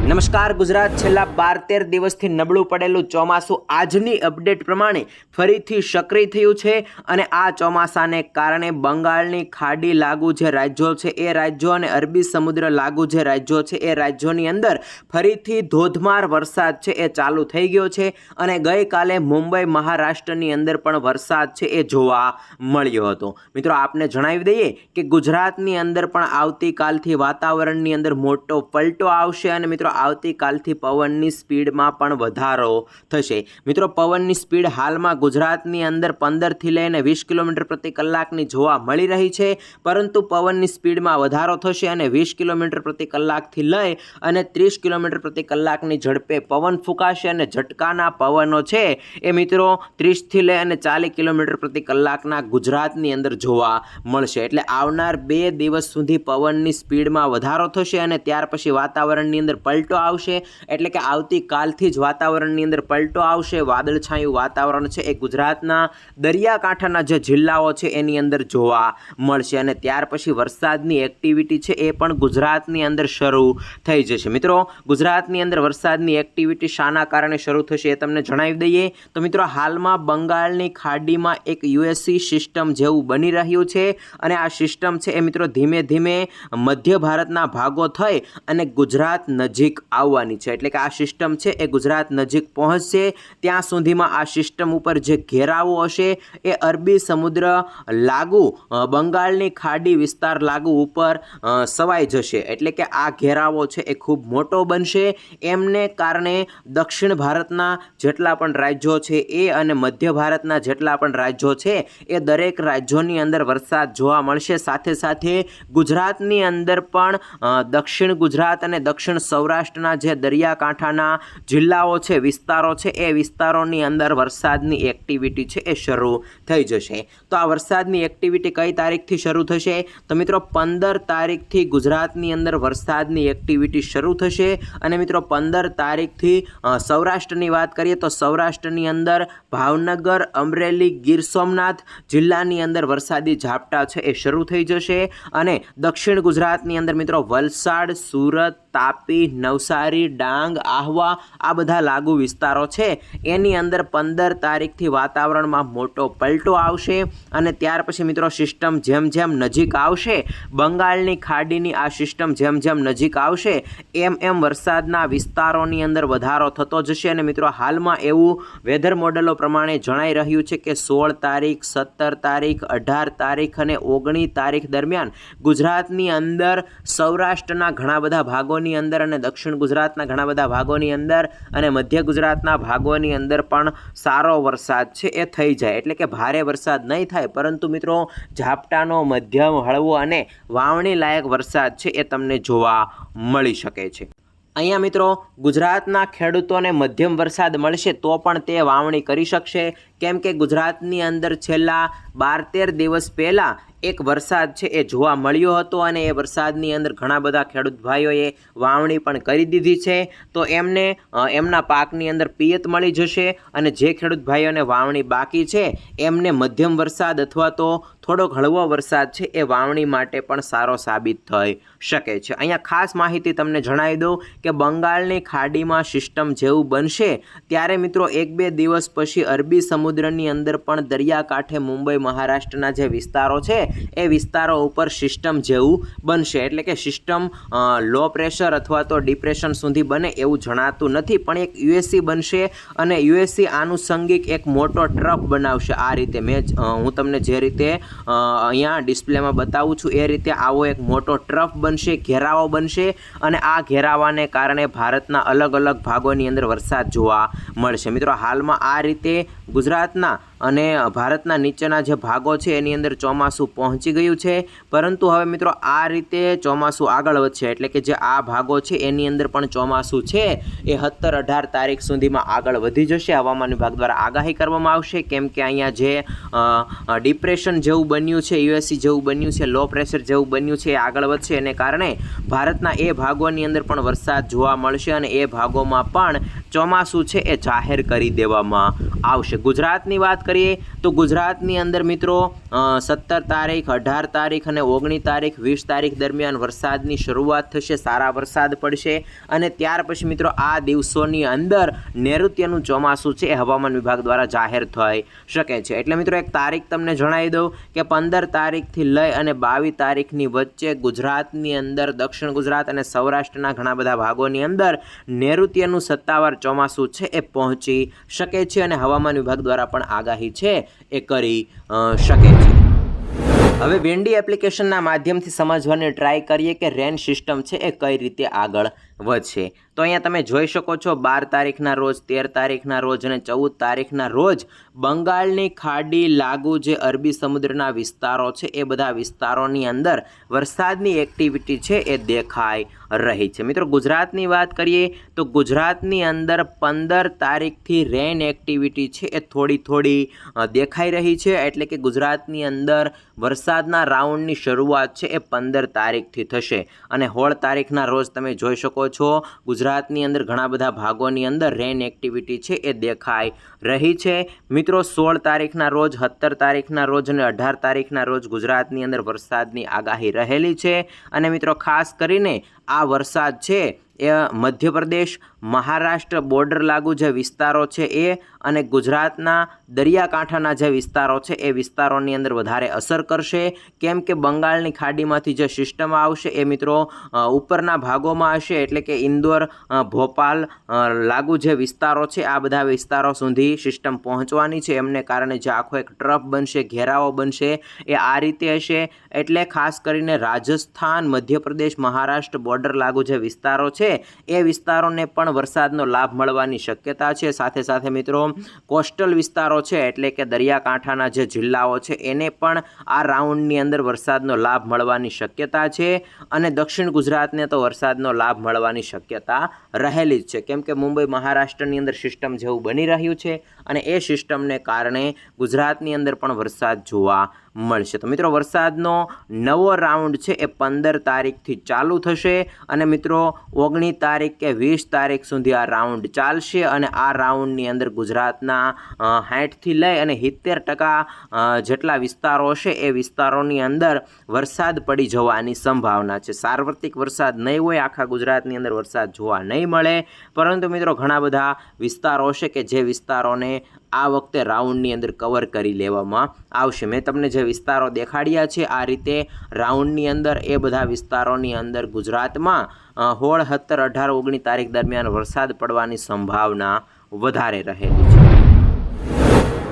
નમસ્કાર, ગુજરાત છેલ્લા બાર તેર દિવસથી નબળું પડેલું ચોમાસું આજની અપડેટ પ્રમાણે ફરીથી સક્રિય થયું છે અને આ ચોમાસાને કારણે બંગાળની ખાડી લાગુ જે રાજ્યો છે, એ રાજ્યો અને અરબી સમુદ્ર લાગુ જે રાજ્યો છે, એ રાજ્યોની અંદર ફરીથી ધોધમાર વરસાદ છે, એ ચાલુ થઈ ગયો છે અને ગઈકાલે મુંબઈ મહારાષ્ટ્રની અંદર પણ વરસાદ છે, એ જોવા મળ્યો હતો. મિત્રો, આપને જણાવી દઈએ કે ગુજરાતની અંદર પણ આવતીકાલથી વાતાવરણની અંદર મોટો પલટો આવશે અને મિત્રો આવતીકાલથી પવનની સ્પીડમાં પણ વધારો થશે. મિત્રો, પવનની સ્પીડ હાલમાં ગુજરાતની અંદર પંદરથી લઈને વીસ કિલોમીટર પ્રતિ કલાકની જોવા મળી રહી છે. પરંતુ પવનની સ્પીડમાં વધારો થશે અને વીસ કિલોમીટર પ્રતિ કલાકથી લઈ અને ત્રીસ કિલોમીટર પ્રતિ કલાકની ઝડપે પવન ફૂંકાશે અને ઝટકાના પવનો છે. એ મિત્રો, ત્રીસથી લઈ અને ચાલીસ કિલોમીટર પ્રતિ કલાકના ગુજરાતની અંદર જોવા મળશે. એટલે આવનાર બે દિવસ સુધી પવનની સ્પીડમાં વધારો થશે અને ત્યાર પછી વાતાવરણની અંદર પલટો આવશે. એટલે કે આવતીકાલથી જ વાતાવરણની અંદર પલટો આવશે. વાદળછાયું વાતાવરણ છે એ ગુજરાતના દરિયાકાંઠાના જે જિલ્લાઓ છે એની અંદર જોવા મળશે. અને ત્યાર પછી વરસાદની એક્ટિવિટી છે એ પણ ગુજરાતની અંદર શરૂ થઈ જશે. મિત્રો, ગુજરાતની અંદર વરસાદની એક્ટિવિટી શાના કારણે શરૂ થશે એ તમને જણાવી દઈએ. તો મિત્રો, હાલમાં બંગાળની ખાડીમાં એક યુએસસી સિસ્ટમ જેવું બની રહ્યું છે. અને આ સિસ્ટમ છે એ મિત્રો ધીમે ધીમે મધ્ય ભારતના ભાગો થઈ અને ગુજરાત નજીક આવવાની છે. એટલે કે આ સિસ્ટમ છે એ ગુજરાત નજીક પહોંચશે. ત્યાં સુધીમાં આ સિસ્ટમ ઉપર જે ઘેરાવો હશે એ અરબી સમુદ્ર લાગુ બંગાળની ખાડી વિસ્તાર લાગુ ઉપર સવાઈ જશે. એટલે કે આ ઘેરાવો છે એ ખૂબ મોટો બનશે. એમને કારણે દક્ષિણ ભારતના જેટલા પણ રાજ્યો છે એ અને મધ્ય ભારતના જેટલા પણ રાજ્યો છે એ દરેક રાજ્યોની અંદર વરસાદ જોવા મળશે. સાથે સાથે ગુજરાતની અંદર પણ દક્ષિણ ગુજરાત અને દક્ષિણ સૌરાષ્ટ્રના જે દરિયાકાંઠાના જિલ્લાઓ છે, વિસ્તારો છે, એ વિસ્તારોની અંદર વરસાદની એક્ટિવિટી છે એ શરૂ થઈ જશે. તો આ વરસાદની એક્ટિવિટી કઈ તારીખથી શરૂ થશે? તો મિત્રો પંદર તારીખથી ગુજરાતની અંદર વરસાદની એક્ટિવિટી શરૂ થશે. અને મિત્રો પંદર તારીખથી સૌરાષ્ટ્રની વાત કરીએ તો સૌરાષ્ટ્રની અંદર ભાવનગર, અમરેલી, ગીર સોમનાથ જિલ્લાની અંદર વરસાદી ઝાપટા છે એ શરૂ થઈ જશે. અને દક્ષિણ ગુજરાતની અંદર મિત્રો વલસાડ, સુરત, તાપી નવસારી, ડાંગ, આહવા આ બધા લાગુ વિસ્તારો છે. એની અંદર પંદર તારીખથી વાતાવરણમાં મોટો પલટો આવશે અને ત્યાર પછી મિત્રો સિસ્ટમ જેમ જેમ નજીક આવશે, બંગાળની ખાડીની આ સિસ્ટમ જેમ જેમ નજીક આવશે, એમ એમ વરસાદના વિસ્તારોની અંદર વધારો થતો જશે. અને મિત્રો હાલમાં એવું વેધર મોડલો પ્રમાણે જણાઈ રહ્યું છે કે સોળ તારીખ, સત્તર તારીખ, અઢાર તારીખ અને ઓગણીસ તારીખ દરમિયાન ગુજરાતની અંદર સૌરાષ્ટ્રના ઘણા બધા ભાગોની અંદર અને દક્ષિણ ગુજરાતના ઘણા બધા ભાગોની અંદર અને મધ્ય ગુજરાતના ભાગોની અંદર પણ સારો વરસાદ છે, એ થઈ જાય. એટલે કે ભારે વરસાદ નહીં થાય. પરંતુ મિત્રો, ઝાપટાનો મધ્યમ, હળવો અને વાવણી લાયક વરસાદ છે, એ તમને જોવા મળી શકે છે. અહીંયા મિત્રો, ગુજરાતના ખેડૂતોને મધ્યમ વરસાદ મળશે તો પણ તે વાવણી કરી શકશે. કેમ કે ગુજરાતની અંદર છેલ્લા બાર તેર દિવસ પહેલાં એક વરસાદ છે એ જોવા મળ્યો હતો અને એ વરસાદની અંદર ઘણા બધા ખેડૂત ભાઈઓએ વાવણી પણ કરી દીધી છે. તો એમને એમના પાકની અંદર પિયત મળી જશે અને જે ખેડૂત ભાઈઓને વાવણી બાકી છે, એમને મધ્યમ વરસાદ અથવા તો થોડોક હળવો વરસાદ છે એ વાવણી માટે પણ સારો સાબિત થઈ શકે છે. અહીંયા ખાસ માહિતી તમને જણાવી દઉં કે બંગાળની ખાડીમાં સિસ્ટમ જેવું બનશે ત્યારે મિત્રો એક બે દિવસ પછી અરબી સમુદ્રની અંદર પણ દરિયાકાંઠે મુંબઈ મહારાષ્ટ્રના જે વિસ્તારો છે એ વિસ્તારો ઉપર સિસ્ટમ જેવું બનશે. એટલે કે સિસ્ટમ લો પ્રેશર અથવા તો ડિપ્રેશન સુધી બને એવું જણાતું નથી. પણ એક યુએસસી બનશે અને યુએસસી આનુષંગિક એક મોટો ટ્રફ બનાવશે. આ રીતે મેં હું તમને જે રીતે અહીંયા ડિસ્પ્લેમાં બતાવું છું, એ રીતે આવો એક મોટો ટ્રફ બનશે, ઘેરાવો બનશે અને આ ઘેરાવાને કારણે ભારતના અલગ અલગ ભાગોની અંદર વરસાદ જોવા મળશે. મિત્રો, હાલમાં આ રીતે ગુજરાતના અને ભારતના નીચેના જે ભાગો છે, એની અંદર ચોમાસું પહોંચી ગયું છે. પરંતુ હવે મિત્રો, આ રીતે ચોમાસું આગળ વધશે, એટલે કે જે આ ભાગો છે, એની અંદર પણ ચોમાસું છે, એ સત્તર અઢાર તારીખ સુધીમાં આગળ વધી જશે. હવામાન વિભાગ દ્વારા આગાહી કરવામાં આવશે. કેમ કે અહીંયા જે ડિપ્રેશન જેવું બન્યું છે, યુએસસી જેવું બન્યું છે, લો પ્રેશર જેવું બન્યું છે, એ આગળ વધશે. એને કારણે ભારતના એ ભાગોની અંદર પણ વરસાદ જોવા મળશે અને એ ભાગોમાં પણ ચોમાસું છે, એ જાહેર કરી દેવામાં આવશે. ગુજરાતની વાત કરીએ તો ગુજરાતની અંદર મિત્રો સત્તર તારીખ, અઢાર તારીખ અને ઓગણીસ તારીખ, વીસ તારીખ દરમિયાન વરસાદની શરૂઆત થશે, સારા વરસાદ પડશે અને ત્યાર પછી મિત્રો આ દિવસોની અંદર નૈઋત્યનું ચોમાસું છે એ હવામાન વિભાગ દ્વારા જાહેર થઈ શકે છે. એટલે મિત્રો એક તારીખ તમને જણાવી દઉં કે પંદર તારીખથી લઈ અને બાવીસ તારીખની વચ્ચે ગુજરાતની અંદર, દક્ષિણ ગુજરાત અને સૌરાષ્ટ્રના ઘણા બધા ભાગોની અંદર નૈઋત્યનું સત્તાવાર ચોમાસું છે એ પહોંચી શકે છે અને હવામાન વિભાગ દ્વારા પણ આગાહી છે, એ કરી શકે છે. હવે વેન્ડી એપ્લિકેશનના માધ્યમથી સમજવાની ટ્રાય કરીએ કે રેન સિસ્ટમ છે, એ કઈ રીતે આગળ વધશે. તો અહીંયા તમે જોઈ શકો છો, બાર તારીખના રોજ, તેર તારીખના રોજ અને ચૌદ તારીખના રોજ બંગાળની ખાડી લાગુ જે અરબી સમુદ્રના વિસ્તારો છે, એ બધા વિસ્તારોની અંદર વરસાદની એક્ટિવિટી છે, એ દેખાઈ રહી છે. મિત્રો, ગુજરાતની વાત કરીએ તો ગુજરાતની અંદર પંદર તારીખથી રેન એક્ટિવિટી છે, એ થોડી થોડી દેખાઈ રહી છે. એટલે કે ગુજરાતની અંદર વરસાદના રાઉન્ડની શરૂઆત છે, એ પંદર તારીખથી થશે. અને સોળ તારીખના રોજ તમે જોઈ શકો છો. ગુજરાતની અંદર ઘણા બધા ભાગોની અંદર રેન એક્ટિવિટી છે એ દેખાય રહી છે. મિત્રો, સોળ તારીખના રોજ, સત્તર તારીખના રોજ અને અઢાર તારીખના રોજ ગુજરાતની અંદર વરસાદની આગાહી રહેલી છે. અને મિત્રો, ખાસ કરીને આ વરસાદ છે એ મધ્યપ્રદેશ મહારાષ્ટ્ર બોર્ડર લાગુ જે વિસ્તારો છે એ અને ગુજરાતના દરિયાકાંઠાના જે વિસ્તારો છે એ વિસ્તારોની અંદર વધારે અસર કરશે. કેમ કે બંગાળની ખાડીમાંથી જે સિસ્ટમ આવશે એ મિત્રો ઉપરના ભાગોમાં હશે એટલે કે ઇન્દોર ભોપાલ લાગુ જે વિસ્તારો છે આ બધા વિસ્તારો સુધી સિસ્ટમ પહોંચવાની છે. એમને કારણે જે આખો એક ટ્રફ બનશે, ઘેરાવો બનશે એ આ રીતે હશે. એટલે ખાસ કરીને રાજસ્થાન, મધ્યપ્રદેશ, મહારાષ્ટ્ર બોર્ડર લાગુ જે વિસ્તારો છે એ વિસ્તારોને પણ વરસાદનો લાભ મળવાની શક્યતા છે. સાથે સાથે મિત્રો, કોસ્ટલ વિસ્તારો છે, એટલે કે દરિયાકાંઠાના જે જિલ્લાઓ છે, એને પણ આ રાઉન્ડની અંદર વરસાદનો લાભ મળવાની શક્યતા છે અને દક્ષિણ ગુજરાતને તો વરસાદનો લાભ મળવાની શક્યતા રહેલી જ છે. કેમ કે મુંબઈ મહારાષ્ટ્રની અંદર સિસ્ટમ જેવું બની રહ્યું છે અને એ સિસ્ટમને કારણે ગુજરાતની અંદર પણ વરસાદ જોવા મળશે. તો મિત્રો, વરસાદનો નવો રાઉન્ડ છે એ પંદર તારીખથી ચાલુ થશે અને મિત્રો, ઓગણીસ તારીખ કે વીસ તારીખ સુધી આ રાઉન્ડ ચાલશે અને આ રાઉન્ડની અંદર ગુજરાતના સાઠથી લઈ અને સિત્તેર ટકા જેટલા વિસ્તારો છે એ વિસ્તારોની અંદર વરસાદ પડી જવાની સંભાવના છે. સાર્વત્રિક વરસાદ નહીં હોય, આખા ગુજરાતની અંદર વરસાદ જોવા નહીં મળે. પરંતુ મિત્રો, ઘણા બધા વિસ્તારો છે કે જે વિસ્તારોને આ વખતે રાઉન્ડની અંદર કવર કરી લેવામાં આવશે. મેં તમને જે વિસ્તારો દેખાડ્યા છે, આ રીતે રાઉન્ડની અંદર, એ બધા વિસ્તારોની અંદર ગુજરાતમાં હોળ સત્તર અઢાર, ઓગણીસ તારીખ દરમિયાન વરસાદ પડવાની સંભાવના વધારે રહેલી છે.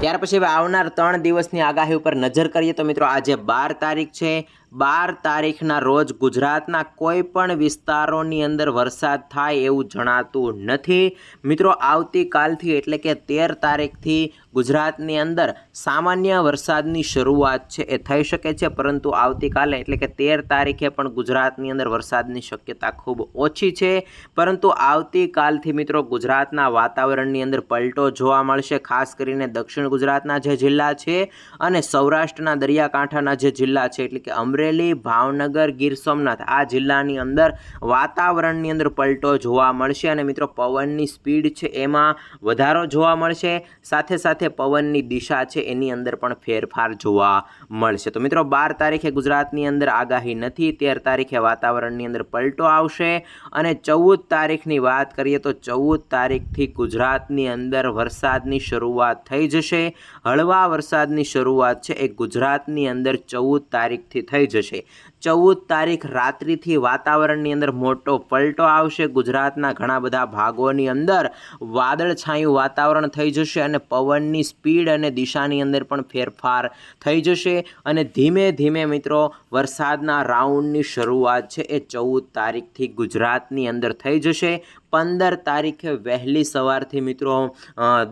ત્યાર પછી હવે આવનાર ત્રણ દિવસની આગાહી ઉપર નજર કરીએ તો મિત્રો, આજે બાર તારીખ છે. બાર તારીખના રોજ ગુજરાતના કોઈ પણ વિસ્તારોની અંદર વરસાદ થાય એવું જણાતું નથી. મિત્રો, આવતીકાલથી એટલે કે તેર તારીખથી ગુજરાતની અંદર સામાન્ય વરસાદની શરૂઆત છે, એ થઈ શકે છે, પરંતુ આવતીકાલે એટલે કે તેર તારીખે પણ ગુજરાતની અંદર વરસાદની શક્યતા ખૂબ ઓછી છે. પરંતુ આવતીકાલથી મિત્રો, ગુજરાતના વાતાવરણની અંદર પલટો જોવા મળશે, ખાસ કરીને દક્ષિણ ગુજરાતના જે જિલ્લા છે અને સૌરાષ્ટ્રના દરિયાકાંઠાના જે જિલ્લા છે, એટલે કે અમરેલી, ભાવનગર, ગીર સોમનાથ આ જિલ્લાની અંદર વાતાવરણની અંદર પલટો જોવા મળશે અને મિત્રો પવનની સ્પીડ છે એમાં વધારો જોવા મળશે. સાથે સાથે પવનની દિશા છે એની અંદર પણ ફેરફાર જોવા મળશે. તો મિત્રો બાર તારીખે ગુજરાતની અંદર આગાહી નથી, તેર તારીખે વાતાવરણની અંદર પલટો આવશે અને ચૌદ તારીખની વાત કરીએ તો ચૌદ તારીખથી ગુજરાતની અંદર વરસાદની શરૂઆત થઈ જશે. હળવા વરસાદની શરૂઆત છે એ ગુજરાતની અંદર ચૌદ તારીખથી થઈ જશે. ચૌદ તારીખ રાત્રિથી વાતાવરણની અંદર મોટો પલટો આવશે. ગુજરાતના ઘણા બધા ભાગોની અંદર વાદળછાયું વાતાવરણ થઈ જશે અને પવનની સ્પીડ અને દિશાની અંદર પણ ફેરફાર થઈ જશે. અને ધીમે ધીમે મિત્રો, વરસાદના રાઉન્ડની શરૂઆત છે એ ચૌદ તારીખથી ગુજરાતની અંદર થઈ જશે. પંદર તારીખે વહેલી સવારથી મિત્રો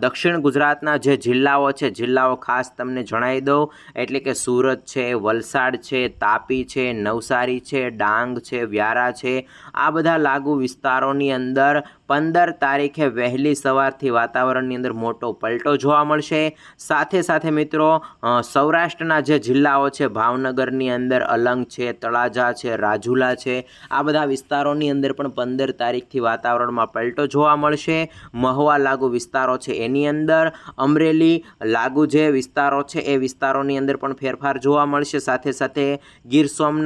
દક્ષિણ ગુજરાતના જે જિલ્લાઓ છે, જિલ્લાઓ ખાસ તમને જણાવી દઉં. એટલે કે સુરત છે, વલસાડ છે, તાપી છે નવસારી છે, ડાંગ છે, વ્યારા છે. આ બધા લાગુ વિસ્તારોની અંદર પંદર તારીખે વહેલી સવારથી વાતાવરણની અંદર મોટો પલટો જોવા મળશે. સાથે સાથે મિત્રો સૌરાષ્ટ્રના જે જિલ્લાઓ છે, ભાવનગરની અંદર અલંગ છે, તળાજા છે, રાજુલા છે, આ બધા વિસ્તારોની અંદર પણ પંદર તારીખથી વાતાવરણમાં પલટો જોવા મળશે. મહુવા લાગુ વિસ્તારો છે, એની અંદર અમરેલી લાગુ જે વિસ્તારો છે, એ વિસ્તારોની અંદર પણ ફેરફાર જોવા મળશે. સાથે સાથે ગીર સોમનાથ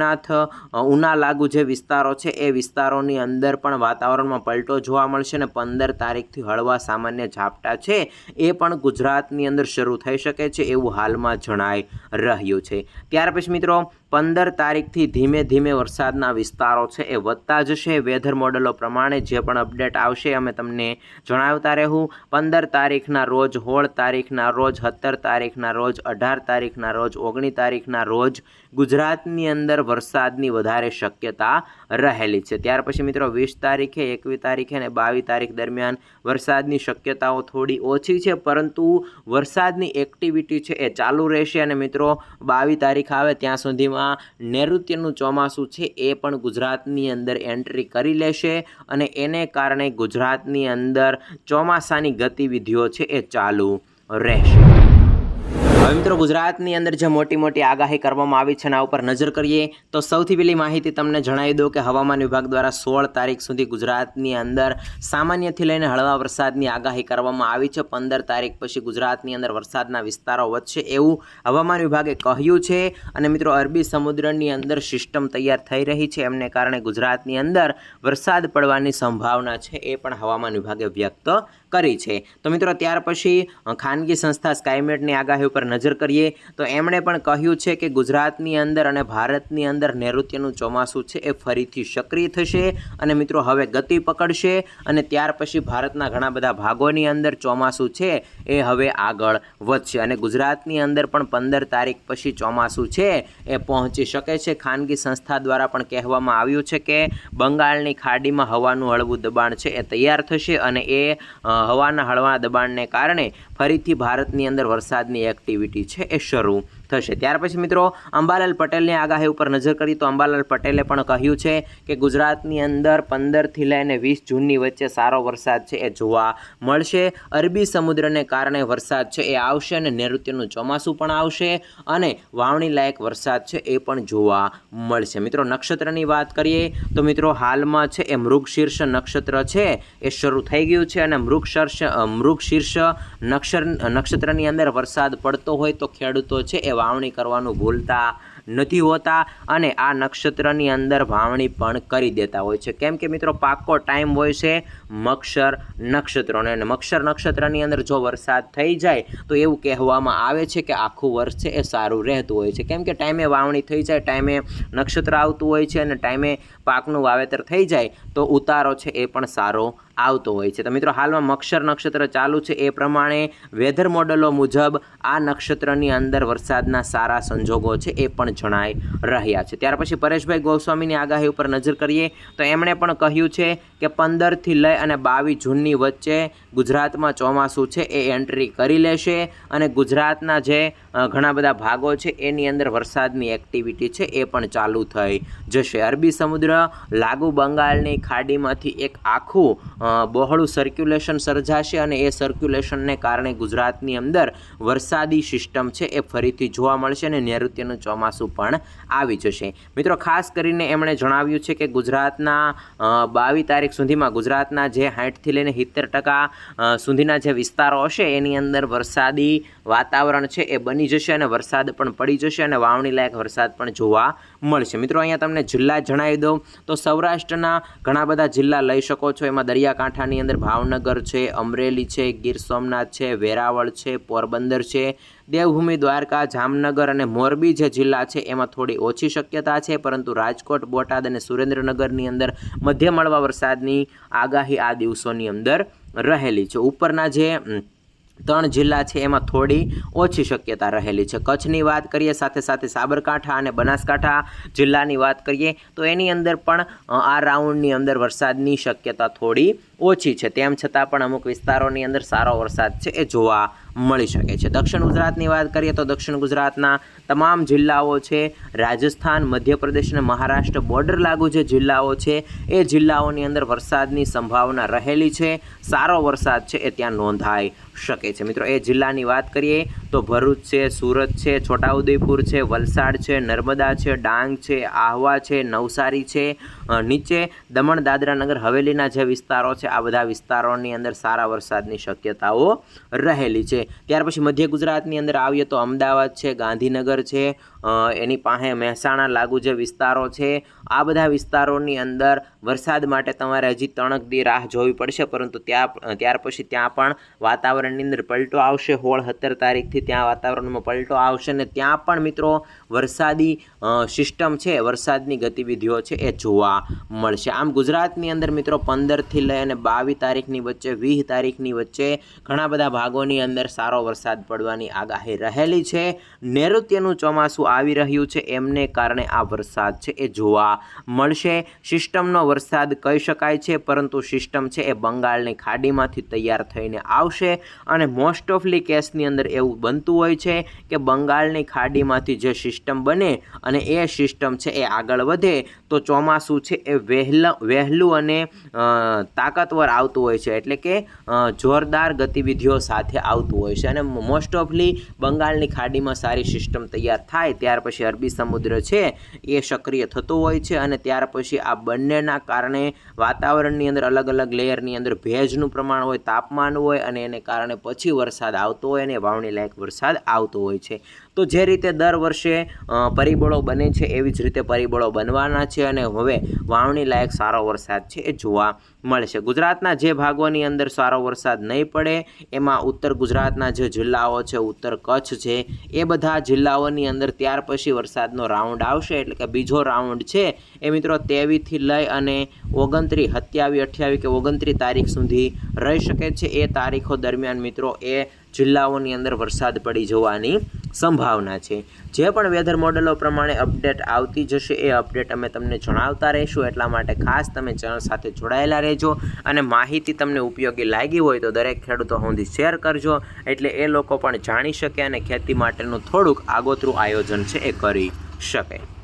અ, ઉના લાગુ જે વિસ્તારો છે એ વિસ્તારોની અંદર પણ વાતાવરણમાં પલટો જોવા મળશે અને પંદર તારીખથી હળવા સામાન્ય ઝાપટા છે. એ પણ ગુજરાતની અંદર શરૂ થઈ શકે છે એવું હાલમાં જણાઈ રહ્યું છે. ત્યાર પછી મિત્રો પંદર તારીખથી ધીમે ધીમે વરસાદના વિસ્તારો છે એ વધતા જશે. વેધર મોડલો પ્રમાણે જે પણ અપડેટ આવશે અમે તમને જણાવતા રહેવું પંદર તારીખના રોજ સોળ તારીખના રોજ, સત્તર તારીખના રોજ, અઢાર તારીખના રોજ ઓગણીસ તારીખના રોજ ગુજરાતની અંદર વરસાદની વધારે શક્યતા રહેલી છે. ત્યાર પછી મિત્રો વીસ તારીખે, એકવીસ તારીખે અને બાવીસ તારીખ દરમિયાન વરસાદની શક્યતાઓ થોડી ઓછી છે, પરંતુ વરસાદની એક્ટિવિટી છે એ ચાલુ રહેશે અને મિત્રો બાવીસ તારીખ આવે ત્યાં સુધીમાં નૈઋત્યનું ચોમાસું છે એ પણ ગુજરાતની અંદર એન્ટ્રી કરી લેશે અને એને કારણે ગુજરાતની અંદર ચોમાસાની ગતિવિધિઓ છે એ ચાલુ રહેશે. હવે મિત્રો ગુજરાતની અંદર જે મોટી મોટી આગાહી કરવામાં આવી છે એના ઉપર નજર કરીએ તો સૌથી પહેલી માહિતી તમને જણાવી દઉં કે હવામાન વિભાગ દ્વારા સોળ તારીખ સુધી ગુજરાતની અંદર સામાન્યથી લઈને હળવા વરસાદની આગાહી કરવામાં આવી છે. પંદર તારીખ પછી ગુજરાતની અંદર વરસાદના વિસ્તારો વધશે એવું હવામાન વિભાગે કહ્યું છે. અને મિત્રો, અરબી સમુદ્રની અંદર સિસ્ટમ તૈયાર થઈ રહી છે. એમને કારણે ગુજરાતની અંદર વરસાદ પડવાની સંભાવના છે એ પણ હવામાન વિભાગે વ્યક્ત કરી છે. તો મિત્રો, ત્યાર પછી ખાનગી સંસ્થા સ્કાયમેટની આગાહી ઉપર નજર કરીએ, તો એમણે પણ કહ્યું છે કે ગુજરાતની અંદર અને ભારતની અંદર નૈઋત્યનું ચોમાસું છે એ ફરીથી સક્રિય થશે અને મિત્રો, હવે ગતિ પકડશે અને ત્યાર પછી ભારતના ઘણા બધા ભાગોની અંદર ચોમાસું છે એ હવે આગળ વધશે અને ગુજરાતની અંદર પણ પંદર તારીખ પછી ચોમાસું છે એ પહોંચી શકે છે. ખાનગી સંસ્થા દ્વારા પણ કહેવામાં આવ્યું છે કે બંગાળની ખાડીમાં હવાનું હળવું દબાણ છે એ તૈયાર થશે અને એ હવાના હળવા દબાણને કારણે ફરીથી ભારતની અંદર વરસાદની એક્ટિવિટી છે એ શરૂ થશે. ત્યાર પછી મિત્રો, અંબાલાલ પટેલની આગાહી ઉપર નજર કરી તો અંબાલાલ પટેલે પણ કહ્યું છે કે ગુજરાતની અંદર પંદરથી લઈને વીસ જૂનની વચ્ચે સારો વરસાદ છે એ જોવા મળશે. અરબી સમુદ્રને કારણે વરસાદ છે એ આવશે અને નૈઋત્યનું ચોમાસું પણ આવશે અને વાવણી લાયક વરસાદ છે એ પણ જોવા મળશે. મિત્રો, નક્ષત્રની વાત કરીએ તો મિત્રો, હાલમાં છે એ મૃગશીર્ષ નક્ષત્ર છે એ શરૂ થઈ ગયું છે અને મૃગશર્ષ મૃગશીર્ષ નક્ષર, નક્ષત્રની અંદર વરસાદ પડતો હોય તો ખેડૂતો છે એ વાવણી કરવાનું ભૂલતા નથી હોતા અને આ નક્ષત્રની અંદર વાવણી પણ કરી દેતા હોય છે. કેમ કે મિત્રો, પાક્કો ટાઈમ હોય છે મક્ષર નક્ષત્રોને. અને મક્ષર નક્ષત્રની અંદર જો વરસાદ થઈ જાય, તો એવું કહેવામાં આવે છે કે આખું વર્ષ છે એ સારું રહેતું હોય છે. કેમ કે ટાઈમે વાવણી થઈ જાય, ટાઈમે નક્ષત્ર આવતું હોય છે અને ટાઈમે પાકનું વાવેતર થઈ જાય, તો ઉતારો છે એ પણ સારો આવતો હોય છે. તો મિત્રો, હાલમાં મક્ષર નક્ષત્ર ચાલુ છે એ પ્રમાણે વેધર મોડલો મુજબ આ નક્ષત્રની અંદર વરસાદના સારા સંજોગો છે એ પણ જણાઈ રહ્યા છે. ત્યાર પછી પરેશભાઈ ગોસ્વામીની આગાહી ઉપર નજર કરીએ, તો એમણે પણ કહ્યું છે કે પંદરથી લઈ અને બાવીસ જૂનની વચ્ચે ગુજરાતમાં ચોમાસું છે એ એન્ટ્રી કરી લેશે. અને ગુજરાતના જે ઘણા બધા ભાગો છે, એની અંદર વરસાદની એક્ટિવિટી છે એ પણ ચાલુ થઈ જશે. અરબી સમુદ્ર, લાગુ બંગાળની ખાડીમાંથી એક આખું બહોળું સર્ક્યુલેશન સર્જાશે અને એ સર્ક્યુલેશનને કારણે ગુજરાતની અંદર વરસાદી સિસ્ટમ છે એ ફરીથી જોવા મળશે અને નૈઋત્યનું ચોમાસું પણ આવી જશે. મિત્રો, ખાસ કરીને એમણે જણાવ્યું છે કે ગુજરાતના બાવીસ તારીખ સુધીમાં ગુજરાતના જે સાઠથી લઈને સિત્તેર ટકા સુધીના જે વિસ્તારો હશે, એની અંદર વરસાદી વાતાવરણ છે એ બની જશે અને વરસાદ પણ પડી જશે અને વાવણી લાયક વરસાદ પણ જોવા મળશે. મિત્રો, અહીંયા તમને જિલ્લા જણાવી દઉં. તો સૌરાષ્ટ્રના ઘણા બધા જિલ્લા લઈ શકો છો. એમાં દરિયાકાંઠાની અંદર ભાવનગર છે, અમરેલી છે, ગીર સોમનાથ છે, વેરાવળ છે, પોરબંદર છે, દેવભૂમિ, દ્વારકા, જામનગર અને મોરબી જે જિલ્લા છે, એમાં થોડી ઓછી શક્યતા છે. પરંતુ રાજકોટ, બોટાદ અને સુરેન્દ્રનગરની અંદર મધ્ય મળવા વરસાદની આગાહી આ દિવસોની અંદર રહેલી છે. ઉપરના જે ત્રણ જિલ્લા છે, એમાં થોડી ઓછી શક્યતા રહેલી છે. કચ્છની વાત કરીએ, સાથે સાથે સાબરકાંઠા અને બનાસકાંઠા જિલ્લાની વાત કરીએ, તો એની અંદર પણ આ રાઉન્ડની અંદર વરસાદની શક્યતા થોડી ઓછી છે. તેમ છતાં પણ અમુક વિસ્તારોની અંદર સારો વરસાદ છે એ જોવા મળી શકે છે. દક્ષિણ ગુજરાતની વાત કરીએ તો દક્ષિણ ગુજરાતના તમામ જિલ્લાઓ છે, રાજસ્થાન, મધ્યપ્રદેશ અને મહારાષ્ટ્ર બોર્ડર લાગુ જે જિલ્લાઓ છે, એ જિલ્લાઓની અંદર વરસાદની સંભાવના રહેલી છે. સારો વરસાદ છે એ ત્યાં નોંધાઈ શકે છે. મિત્રો, એ જિલ્લાની વાત કરીએ તો ભરૂચ છે, સુરત છે, છોટાઉદેપુર છે, વલસાડ છે, નર્મદા છે, ડાંગ છે, આહવા છે, નવસારી છે નીચે દમણ, દાદરા નગર, હવેલીના જે વિસ્તારો છે, આ બધા વિસ્તારોની અંદર સારા વરસાદની શક્યતાઓ રહેલી છે. ત્યાર પછી મધ્ય ગુજરાતની અંદર આવીએ તો અમદાવાદ છે, ગાંધીનગર છે એની પાસે મહેસાણા લાગુ જે વિસ્તારો છે, આ બધા વિસ્તારોની અંદર વરસાદ માટે તમારે હજી ત્રણક દી રાહ જોવી પડશે, પરંતુ ત્યાં, ત્યાર પછી ત્યાં પણ વાતાવરણની અંદર પલટો આવશે. હોળ સત્તર તારીખથી ત્યાં વાતાવરણમાં પલટો આવશે ને ત્યાં પણ મિત્રો વરસાદી સિસ્ટમ છે, વરસાદની ગતિવિધિઓ છે એ જોવા મળશે. આમ ગુજરાતની અંદર મિત્રો પંદરથી લઈ અને બાવીસ તારીખની વચ્ચે, વીસ તારીખની વચ્ચે ઘણા બધા ભાગોની અંદર સારો વરસાદ પડવાની આગાહી રહેલી છે. નૈઋત્યનું ચોમાસું આવી રહ્યું છે, એમને કારણે આ વરસાદ છે એ જોવા મળશે. સિસ્ટમનો વરસાદ કહી શકાય છે, પરંતુ સિસ્ટમ છે એ બંગાળની ખાડીમાંથી તૈયાર થઈને આવશે અને મોસ્ટ ઓફલી કેસની અંદર એવું બનતું હોય છે કે બંગાળની ખાડીમાંથી જે સિસ્ટમ બને અને એ સિસ્ટમ છે એ આગળ વધે, તો ચોમાસું છે એ વહેલા, વહેલું અને તાકાતવર આવતું હોય છે. એટલે કે જોરદાર ગતિવિધિઓ સાથે આવતું હોય છે. અને મોસ્ટ ઓફલી બંગાળની ખાડીમાં સારી સિસ્ટમ તૈયાર થાય, ત્યાર પછી અરબી સમુદ્ર છે એ સક્રિય થતો હોય છે અને ત્યાર પછી આ બંનેના કારણે વાતાવરણની અંદર અલગ અલગ લેયરની અંદર ભેજનું પ્રમાણ હોય, તાપમાન હોય અને એને કારણે પછી વરસાદ આવતો હોય અને વાવણી લાયક વરસાદ આવતો હોય છે. તો જે રીતે દર વર્ષે પરિબળો બને છે, એવી જ રીતે પરિબળો બનવાના છે અને હવે વાવણી લાયક સારો વરસાદ છે એ જોવા મળશે. ગુજરાતના જે ભાગોની અંદર સારો વરસાદ નહીં પડે, એમાં ઉત્તર ગુજરાતના જે જિલ્લાઓ છે, ઉત્તર કચ્છ છે, એ બધા જિલ્લાઓની અંદર ત્યાર પછી વરસાદનો રાઉન્ડ આવશે, એટલે કે બીજો રાઉન્ડ છે. એ મિત્રો તેવીસથી લઈ અને ઓગણત્રીસ, સત્યાવીસ, અઠ્યાવીસ કે ઓગણત્રીસ તારીખ સુધી રહી શકે છે. એ તારીખો દરમિયાન મિત્રો એ જિલ્લાઓની અંદર વરસાદ પડી જવાની સંભાવના છે. જે પણ વેધર મોડેલો પ્રમાણે અપડેટ આવતી જશે, એ અપડેટ અમે તમને જણાવતા રહીશું. એટલા માટે ખાસ તમે ચેનલ સાથે જોડાયેલા રહેજો અને માહિતી તમને ઉપયોગી લાગી હોય તો દરેક ખેડૂતો સુધી શેર કરજો. એટલે એ લોકો પણ જાણી શકે અને ખેતી માટેનું થોડુંક આગોતરું આયોજન છે એ કરી શકે.